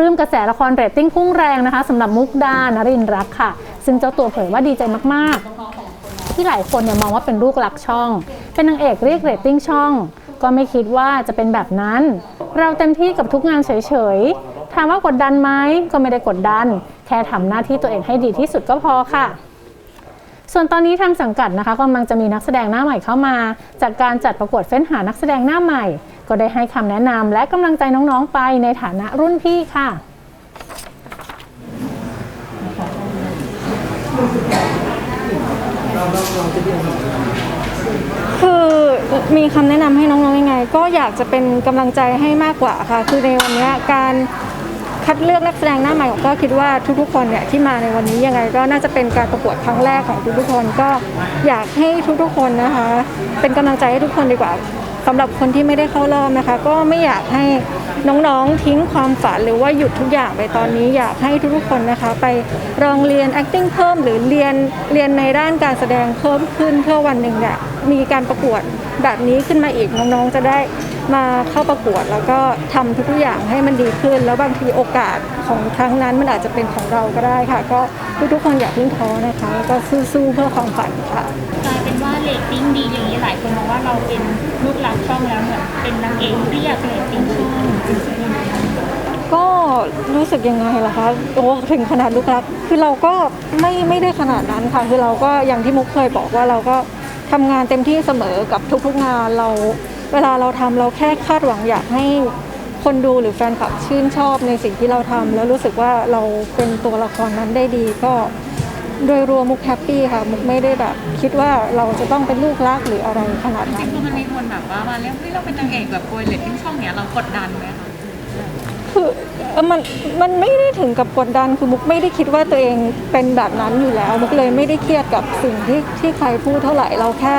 ปลื้มกระแสละครเรตติ้งพุ่งแรงนะคะสำหรับมุกดานรินทร์รักค่ะ ซึ่งเจ้าตัวเผยว่าดีใจมากๆ ที่หลายคนเนี่ยมองว่าเป็นลูกหลักช่อง เป็นนางเอกเรียกเรตติ้งช่อง ก็ไม่คิดว่าจะเป็นแบบนั้น เราเต็มที่กับทุกงานเฉยๆถามว่ากดดันไหมก็ไม่ได้กดดัน แค่ทำหน้าที่ตัวเองให้ดีที่สุดก็พอค่ะส่วนตอนนี้ทางสังกัดนะคะกำลังจะมีนักแสดงหน้าใหม่เข้ามา จากการจัดประกวดเฟ้นหานักแสดงหน้าใหม่ ก็ได้ให้คำแนะนำและกำลังใจน้องๆไปในฐานะรุ่นพี่ค่ะคือมีคำแนะนำให้น้องๆยังไง ก็อยากจะเป็นกำลังใจให้มากกว่าค่ะ คือในวันนี้การคัดเลือกนักแสดงหน้าใหม่ก็คิดว่าทุกๆคนเนี่ยที่มาในวันนี้ยังไง ก็น่าจะเป็นการประกวดครั้งแรกของทุกๆคนก็อยากให้ทุกๆคนนะคะ เป็นกำลังใจให้ทุกคนดีกว่า สำหรับคนที่ไม่ได้เข้ารอบนะคะ ก็ไม่อยากให้น้องๆทิ้งความฝันหรือว่าหยุดทุกอย่างไปตอนนี้อยากให้ทุกๆคนนะคะ ไปลองเรียน acting เพิ่ม หรือเรียนเรียนในด้านการแสดงเพิ่มขึ้นเพื่อวันหนึ่งเนี่ยมีการประกวดแบบนี้ขึ้นมาอีกน้องๆจะได้มาเข้าประกวดแล้วก็ทำทุกๆอย่างให้มันดีขึ้น แล้วบางทีโอกาสของครั้งนั้นมันอาจจะเป็นของเราก็ได้ค่ะ ก็ทุกๆคนอย่าเพิ่งท้อนะคะแล้วก็สู้ๆเพื่อความฝันค่ะ รตติ้งดีอย่างนี้หลายคนมองว่าเราเป็นลูกหลักช่องแล้วเหมือนเป็นนางเอกเรียกเรตติ้งช่องก็รู้สึกยังไงล่ะคะโอ้ถึงขนาดลูกรัก คือเราก็ไม่ไม่ได้ขนาดนั้นค่ะ คือเราก็อย่างที่มุกเคยบอกว่าเราก็ทำงานเต็มที่เสมอกับทุกๆงานเรา เวลาเราทำเราแค่คาดหวังอยากให้คนดูหรือแฟนคลับชื่นชอบในสิ่งที่เราทำแล้วรู้สึกว่าเราเป็นตัวละครนั้นได้ดีก็ โดยรวมมุกแฮปปี้ค่ะ มุกไม่ได้แบบ คิดว่าเราจะต้องเป็นลูกรักหรืออะไรขนาดจนั้รินงๆพอมันมีคนแบบว่ามาเรียกเฮ้ยเราเป็นนางเอกแบบโกยเลตติ้งช่องเนี้ยเรากดดันไหมคะคือเอ่อมันมันไม่ได้ถึงกับกดดันคือมุกไม่ได้คิดว่าตัวเองเป็นแบบนั้นอยู่แล้ว มุกเลยไม่ได้เครียดกับสิ่งที่ที่ใครพูดเท่าไหร่เราแค่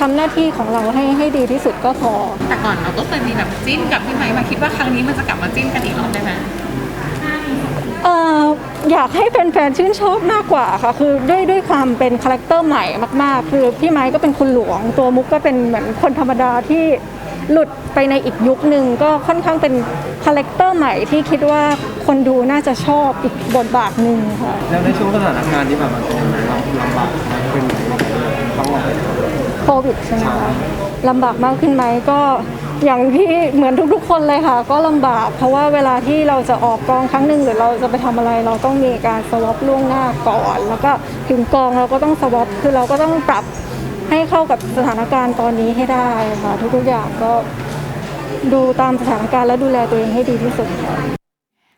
ทำหน้าที่ของเราให้ให้ดีที่สุดก็พอ แต่ก่อนเราก็เคยมีแบบจิ้นกับพี่ไม้มาคิดว่าครั้งนี้มันจะกลับมาจิ้นกันอีกรอบได้ไหมเอ่อ อยากให้แฟนๆชื่นชอบมากกว่าค่ะ คือด้วยด้วยความเป็นคาแรคเตอร์ใหม่มากๆ คือพี่ไม้ก็เป็นคนหลวง ตัวมุกก็เป็นเหมือนคนธรรมดาที่หลุดไปในอีกยุคหนึ่งก็ค่อนข้างเป็นคาแรคเตอร์ใหม่ที่คิดว่าคนดูน่าจะชอบอีกบทบาทหนึ่งค่ะ แล้วในช่วงสถานการณ์ที่แบบมันเป็นยังไงเราลำบากไหมเป็นยังไงต้องออกไปโควิดใช่ไหมคะลำบากมากขึ้นไหมก็ อย่างที่เหมือนทุกๆ คนเลยค่ะ ก็ลำบาก เพราะว่าเวลาที่เราจะออกกองครั้งหนึ่งหรือเราจะไปทำอะไร เราต้องมีการสวอปล่วงหน้าก่อน แล้วก็ถึงกองเราก็ต้องสวอปคือเราก็ต้องปรับให้เข้ากับสถานการณ์ตอนนี้ให้ได้ค่ะ ทุกๆอย่างก็ดูตามสถานการณ์และดูแลตัวเองให้ดีที่สุดค่ะ